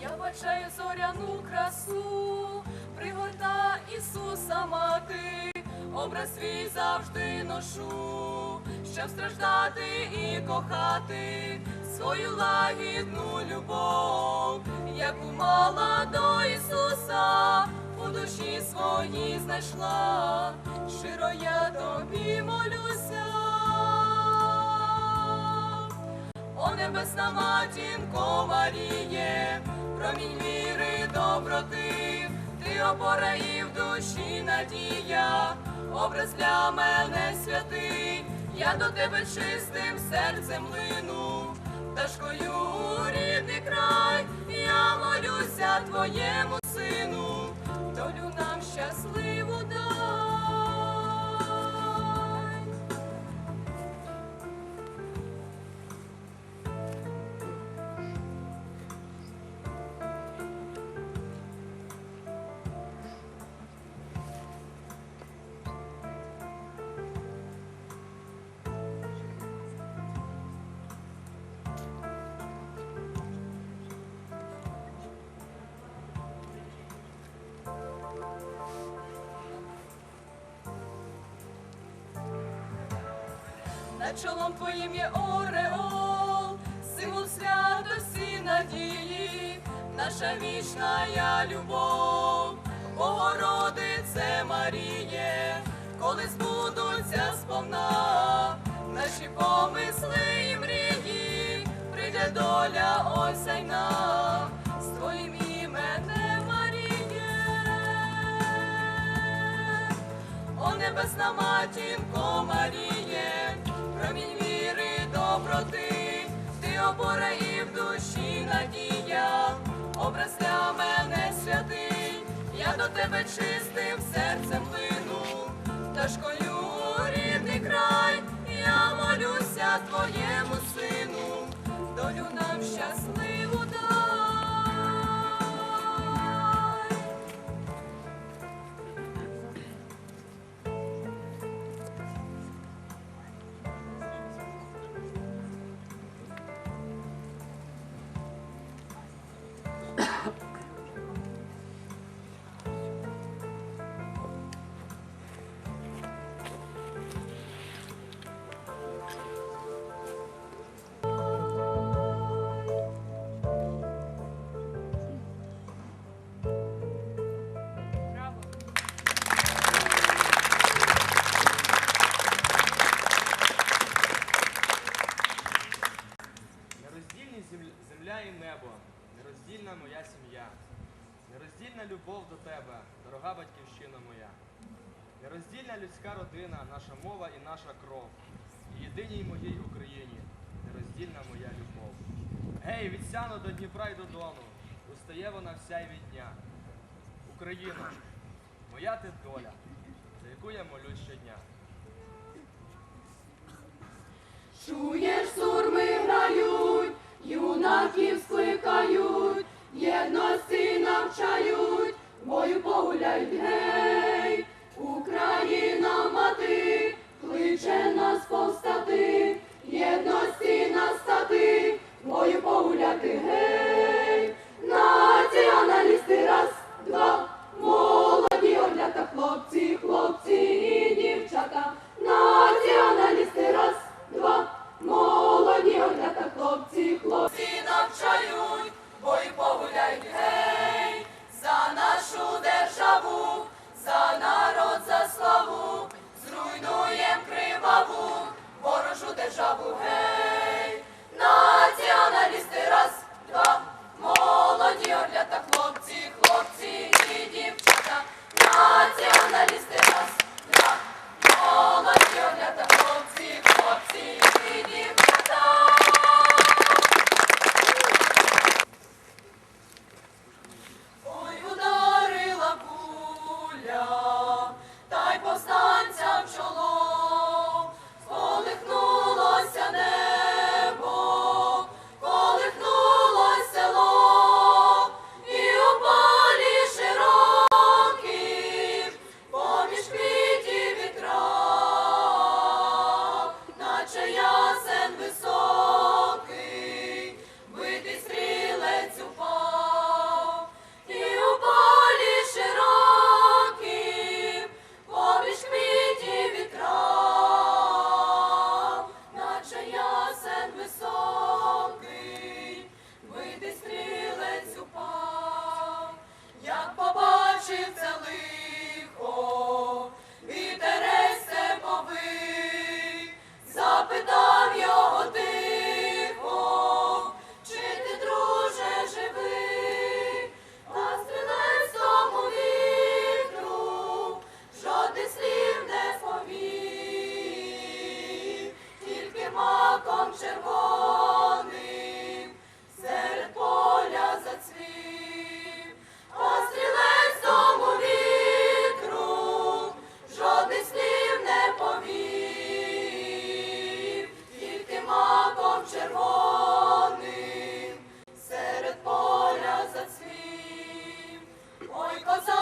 Я бачаю зоряну красу, пригорта Ісуса мати, образ свій завжди ношу, щоб страждати і кохати свою лагідну любов, яку мала до Ісуса, у душі своїй знайшла, щиро я тобі молюся. Небесна матінко Маріє, промінь віри доброти, ти опора і в душі надія, образ для мене святий, я до тебе чистим серцем лину, пташкою у рідний край, я молюся твоєму сину, долю нам щасливу дай. Чолом твоїм є ореол, символ святості надії, наша вічна любов, Богородице Маріє, коли збудуться сповна, наші помисли і мрії, прийде доля осяйна, з твоїм іменем Маріє. О небесна матінко Маріє, промінь віри доброти, ти опора і в душі надія, образ для мене святий, я до тебе чистим серцем плину, та школю рідний край, я молюся твоєму сину, людська родина, наша мова і наша кров, єдиній моїй Україні, нероздільна моя любов. Гей, від сяну до Дніпра й до Дону, устає вона вся й від дня. Україно, моя ти доля, за яку я молюсь щодня. Чуєш, сурми грають, юнаків скликають, єдності навчають, бою погуляють гей, Україна мати, кличе нас повстати, Hoy con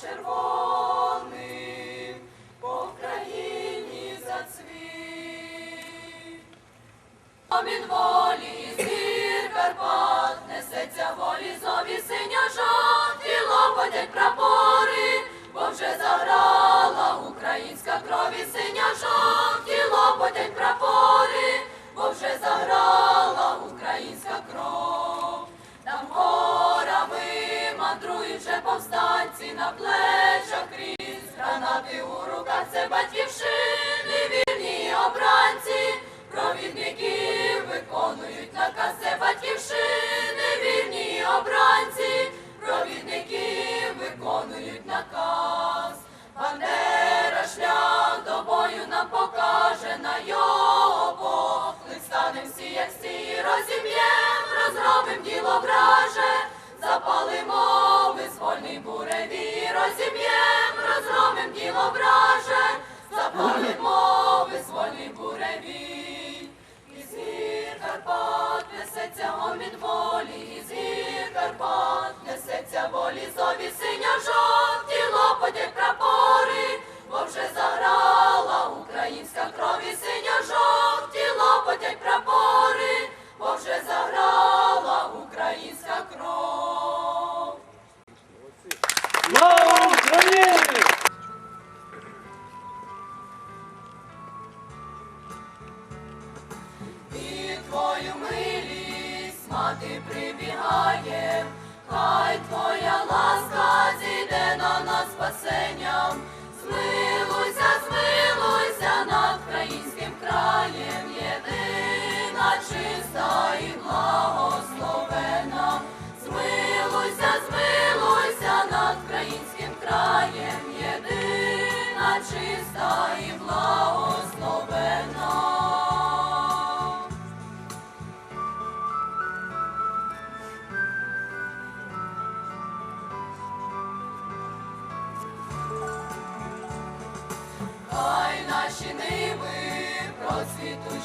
червоним по країні зацвіт. Помід волі зір Карпат несеться волі зові синя жовті лопатять прапори, бо вже заграла українська крові синя жовті лопатять прапори, бо вже заграла. хлопці на плечах крізь, гранати у руках це батьківщини, вірні обранці, провідники виконують наказ, це батьківщини, вірні обранці, провідники виконують наказ, Бандера шлях до бою нам покаже на його, Ми станем всі, як всі розіб'єм, розробим діло враже.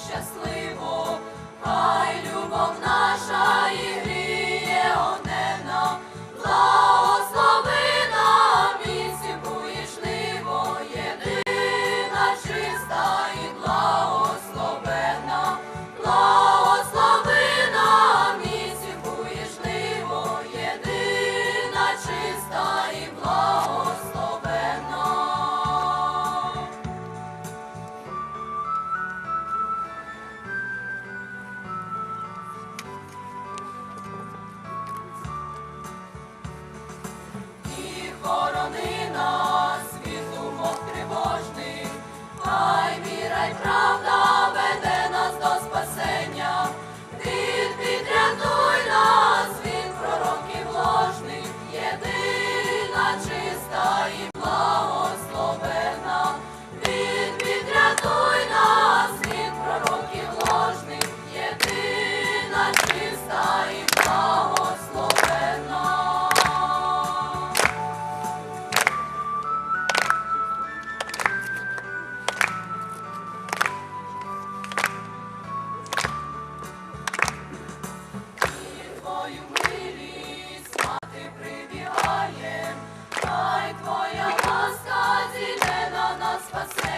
щасливо, хай любов нас.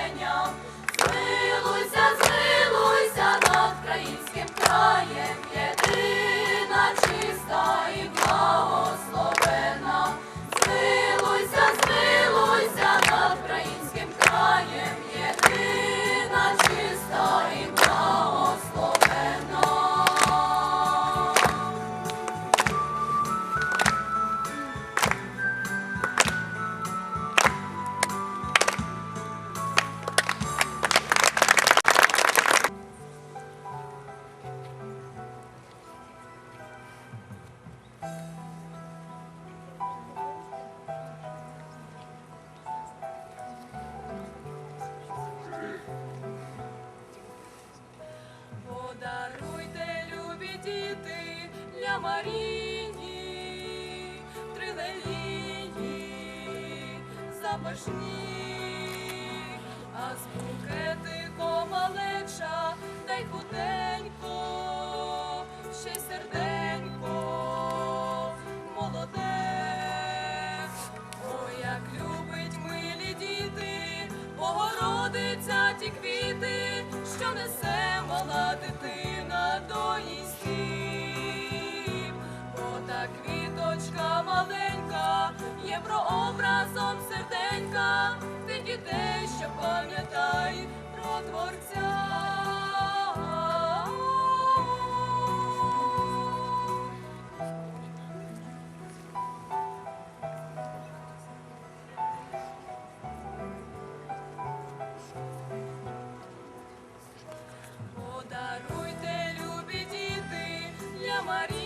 Señor. Запашні, а з букетиком малеча, та й худенько, ще серденько, молоде. Ой, як любить милі діти, Богородиця ті квіти, що несе мала дитина до її стіп. Бо та квіточка маленька є прообразом весна, ти дітей, що пам'ятай про творця. Подаруйте любі діти для Марії.